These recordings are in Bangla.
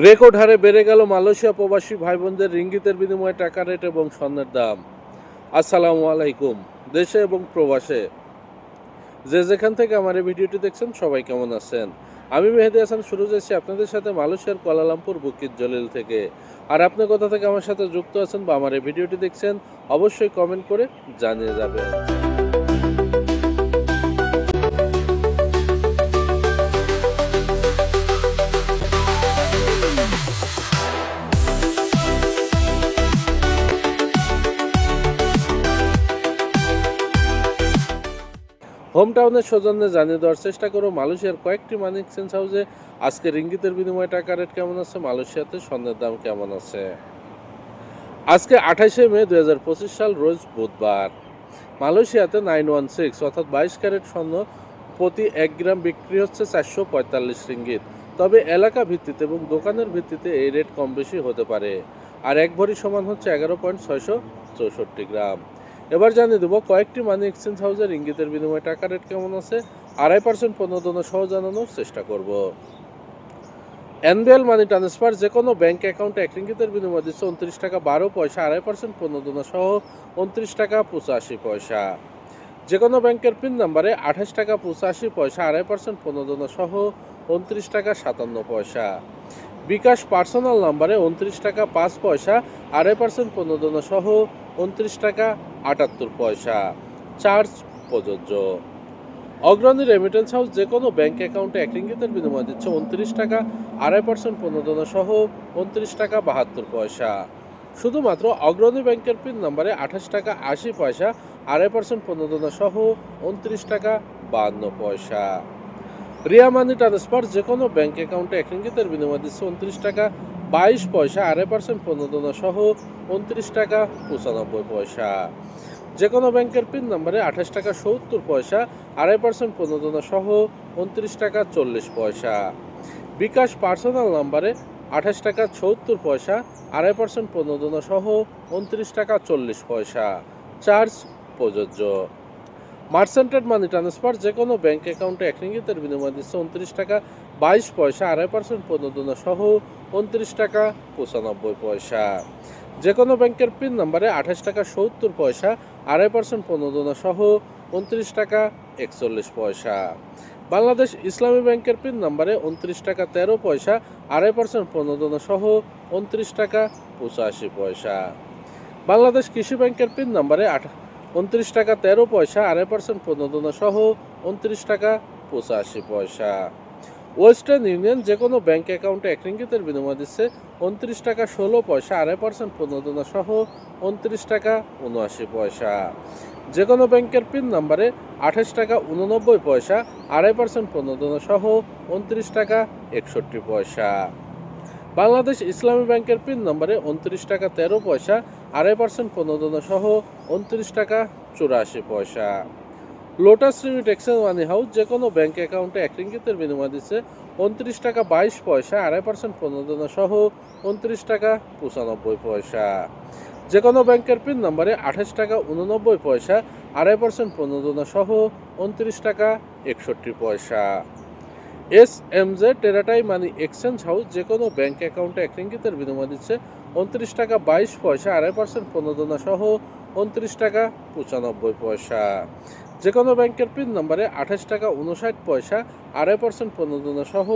রেকর্ড হারে বেড়ে গেল মালয়েশিয়া প্রবাসী ভাই বোনদের রিঙ্গিতের বিনিময়ে টাকা রেট এবং স্বর্ণের দাম। আসসালামু আলাইকুম, দেশে এবং প্রবাসে। যে যেখান থেকে আমার এই ভিডিওটি দেখছেন, সবাই কেমন আছেন? আমি মেহেদি হাসান, শুরু যাচ্ছি আপনাদের সাথে মালয়েশিয়ার কুয়ালালামপুর বুকিত জলিল থেকে। আর আপনি কোথা থেকে আমার সাথে যুক্ত আছেন বা আমার এই ভিডিওটি দেখছেন, অবশ্যই কমেন্ট করে জানিয়ে যাবেন। হোম টাউনের সৌজন্যে জানিয়ে দেওয়ার চেষ্টা করো, মালয়েশিয়ার কয়েকটি মানি এক্সচেঞ্জ হাউসে আজকে রিঙ্গিতের বিনিময়ে টাকা রেট কেমন আছে, মালয়েশিয়াতে স্বর্ণের দাম কেমন আছে? আজকে আঠাশে মে দু হাজার পঁচিশ সাল, রোজ বুধবার। মালয়েশিয়াতে নাইন ওয়ান সিক্স অর্থাৎ বাইশ ক্যারেট স্বর্ণ প্রতি এক গ্রাম বিক্রি হচ্ছে চারশো পঁয়তাল্লিশ রিঙ্গিত। তবে এলাকা ভিত্তিতে এবং দোকানের ভিত্তিতে এই রেট কম বেশি হতে পারে। আর এক ভরি সমান হচ্ছে এগারো পয়েন্ট ছয়শো চৌষট্টি গ্রাম। এবার জানিয়ে দেবো, কয়েকটি মানি এক্সচেঞ্জ হাউসের ইঙ্গিতের বিনিময়ে টাকা রেট কেমন আছে? আড়াই পার্সেন্ট প্রণোদনা সহ জানানোর চেষ্টা করব। এনবিএল মানি ট্রান্সফার যে কোনো ব্যাঙ্ক অ্যাকাউন্টে এক ইঙ্গিতের বিনিময়ে দিচ্ছে উনত্রিশ টাকা বারো পয়সা, আড়াই পার্সেন্ট প্রণোদনা সহ উনত্রিশ টাকা পঁচাশি পয়সা। যে কোনো ব্যাংকের পিন নাম্বারে আঠাশ টাকা পঁচাশি পয়সা, আড়াই পার্সেন্ট প্রণোদনা সহ উনত্রিশ টাকা সাতান্ন পয়সা। বিকাশ পার্সোনাল নাম্বারে উনত্রিশ টাকা পাঁচ পয়সা, আড়াই পার্সেন্ট প্রণোদনা সহ উনত্রিশ টাকা আটাত্তর পয়সা। চার্জ প্রযোজ্য। অগ্রণী রেমিটেন্স হাউস যে কোনো ব্যাংক অ্যাকাউন্টে এক রিঙ্গিতের বিনিময় দিচ্ছে উনত্রিশ টাকা, আড়াই পার্সেন্ট প্রণোদনা সহ উনত্রিশ টাকা বাহাত্তর পয়সা। শুধুমাত্র অগ্রণী ব্যাংকের পিন নাম্বারে আঠাশ টাকা আশি পয়সা, আড়াই পার্সেন্ট প্রণোদনা সহ উনত্রিশ টাকা বাহান্ন পয়সা। রিয়া মানি ট্রান্সফার যে কোনো ব্যাংক অ্যাকাউন্টে এক বিনিময় দিচ্ছে উনত্রিশ টাকা, বাইশ পয়সা, আড়াই পার্সেন্ট প্রণোদনা সহ উনত্রিশ টাকা পঁচানব্বই পয়সা। যে কোনো ব্যাংকের পিন নাম্বারে আঠাশ টাকা সত্তর পয়সা, আড়াই পার্সেন্ট প্রণোদনা সহ উনত্রিশ টাকা চল্লিশ পয়সা। বিকাশ পার্সোনাল নাম্বারে আঠাশ টাকা সত্তর পয়সা, আড়াই পার্সেন্ট প্রণোদনা সহ উনত্রিশ টাকা চল্লিশ পয়সা। চার্জ প্রযোজ্য। মার্সেন্টেড মানি ট্রান্সফার যে কোনো ব্যাঙ্ক অ্যাকাউন্টে এক রিঙ্গিতের বিনিময় দিচ্ছে উনত্রিশ টাকা, বাইশ পয়সা, আড়াই পার্সেন্ট প্রণোদনা সহ উনত্রিশ টাকা পঁচানব্বই পয়সা। যে কোনো ব্যাংকের পিন নাম্বারে আঠাশ টাকা সত্তর পয়সা, আড়াই পার্সেন্ট প্রণোদনা সহ উনত্রিশ টাকা একচল্লিশ পয়সা। বাংলাদেশ ইসলামী ব্যাংকের পিন নাম্বারে উনত্রিশ টাকা তেরো পয়সা, আড়াই পার্সেন্ট প্রণোদনা সহ উনত্রিশ টাকা পঁচাশি পয়সা। বাংলাদেশ কৃষি ব্যাংকের পিন নাম্বারে আট উনত্রিশ টাকা তেরো পয়সা, আড়াই পার্সেন্ট প্রণোদনা সহ উনত্রিশ টাকা পঁচাশি পয়সা। ওয়েস্টার্ন ইউনিয়ন যে কোনো ব্যাংক অ্যাকাউন্টে এক রিঙ্গিতের বিনিময় দিচ্ছে উনত্রিশ টাকা ষোলো পয়সা, আড়াই পার্সেন্ট প্রণোদনা সহ উনত্রিশ টাকা উনআশি পয়সা। যে কোনো ব্যাংকের পিন নাম্বারে আঠাশ টাকা উননব্বই পয়সা, আড়াই পার্সেন্ট প্রণোদনা সহ উনত্রিশ টাকা একষট্টি পয়সা। বাংলাদেশ ইসলামী ব্যাংকের পিন নম্বরে উনত্রিশ টাকা তেরো পয়সা আড়াই পার্সেন্ট প্রণোদনা সহ উনত্রিশ টাকা চুরাশি পয়সা। Lotus remit exchange money house যে কোনো ব্যাঙ্ক অ্যাকাউন্টে এক রিঙ্গিতের বিনিময় দিচ্ছে উনত্রিশ টাকা বাইশ পয়সা, আড়াই পার্সেন্ট প্রণোদনা সহ উনত্রিশ টাকা পঁচানব্বই পয়সা। যে কোনো ব্যাংকের পিন নম্বরে আঠাশ টাকা উননব্বই পয়সা, আড়াই পার্সেন্ট প্রণোদনা সহ উনত্রিশ টাকা একষট্টি পয়সা। এস এম জে টেরাটাই মানি এক্সচেঞ্জ হাউস যে কোনো ব্যাঙ্ক অ্যাকাউন্টে এক রিঙ্গিতের বিনিময় দিচ্ছে উনত্রিশ টাকা বাইশ পয়সা, আড়াই পার্সেন্ট প্রণোদনা সহ উনত্রিশ টাকা পঁচানব্বই পয়সা। যে কোনো ব্যাংকের পিন নম্বরে আঠাশ টাকা উনষাট পয়সা, আড়াই পার্সেন্ট প্রণোদনা সহ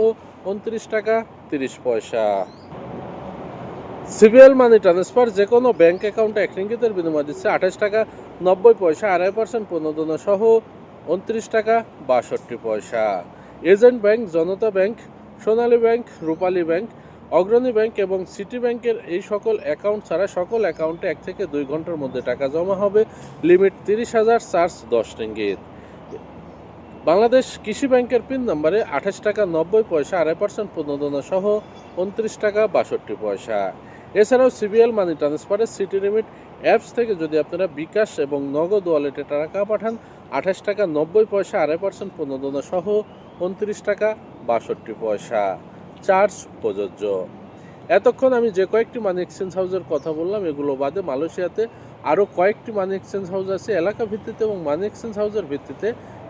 উনত্রিশ টাকা তিরিশ পয়সা। সিবিএল মানি ট্রান্সফার যে কোনো ব্যাংক অ্যাকাউন্টে এক রিঙ্গিতের বিনিময় দিচ্ছে আঠাশ টাকা নব্বই পয়সা, আড়াই পার্সেন্ট প্রণোদনা সহ উনত্রিশ টাকা বাষট্টি পয়সা। Agent bank, Janata bank, Sonali bank, Rupali bank Agrani bank এবং সিটি ব্যাংকের এই সকল অ্যাকাউন্ট ছাড়া সকল অ্যাকাউন্টে এক থেকে দুই ঘণ্টার মধ্যে টাকা জমা হবে। লিমিট তিরিশ হাজার চার্জ দশ রিঙ্গিত। বাংলাদেশ কৃষি ব্যাংকের পিন নম্বরে আঠাশ টাকা নব্বই পয়সা আড়াই পার্সেন্ট প্রণোদনা সহ উনত্রিশ টাকা বাষট্টি পয়সা। এছাড়াও সিবিএল মানি ট্রান্সফারের সিটি লিমিট অ্যাপস থেকে যদি আপনারা বিকাশ এবং নগদ ওয়ালেটে টাকা পাঠান, আঠাশ টাকা নব্বই পয়সা আড়াই পার্সেন্ট প্রণোদনা সহ উনত্রিশ টাকা বাষট্টি পয়সা। চার্জ প্রযোজ্য। এতক্ষণ আমি যে কয়েকটি মানি এক্সচেঞ্জ হাউসের কথা বললাম, এগুলো বাদে মালয়েশিয়াতে আরও কয়েকটি মানি এক্সচেঞ্জ হাউস আছে। এলাকা ভিত্তিতে এবং মানি এক্সচেঞ্জ হাউসের ভিত্তিতে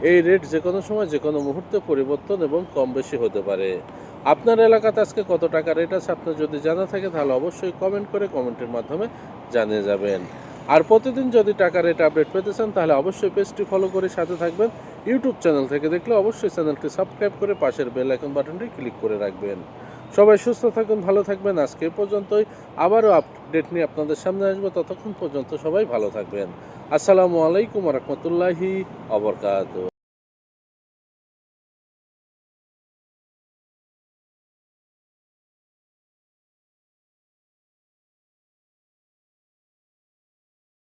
এই রেট যে কোনো সময়, যে কোনো মুহূর্তে পরিবর্তন এবং কম বেশি হতে পারে। আপনার এলাকাতে আজকে কত টাকা রেট আছে, আপনার যদি জানা থাকে, তাহলে অবশ্যই কমেন্ট করে কমেন্টের মাধ্যমে জানিয়ে যাবেন। আর প্রতিদিন যদি টাকা রেট আপডেট পেতে চান, তাহলে অবশ্যই পেজটি ফলো করে সাথে থাকবেন। ইউটিউব চ্যানেল থেকে দেখলে অবশ্যই চ্যানেলটি সাবস্ক্রাইব করে পাশের বেল আইকন বাটনটি ক্লিক করে রাখবেন। সবাই সুস্থ থাকুন, ভালো থাকবেন। আজকে পর্যন্তই। আবারও আপডেট নিয়ে আপনাদের সামনে আসব। ততক্ষণ পর্যন্ত সবাই ভালো থাকবেন। আসসালামু আলাইকুম রহমতুল্লাহি অবরকাত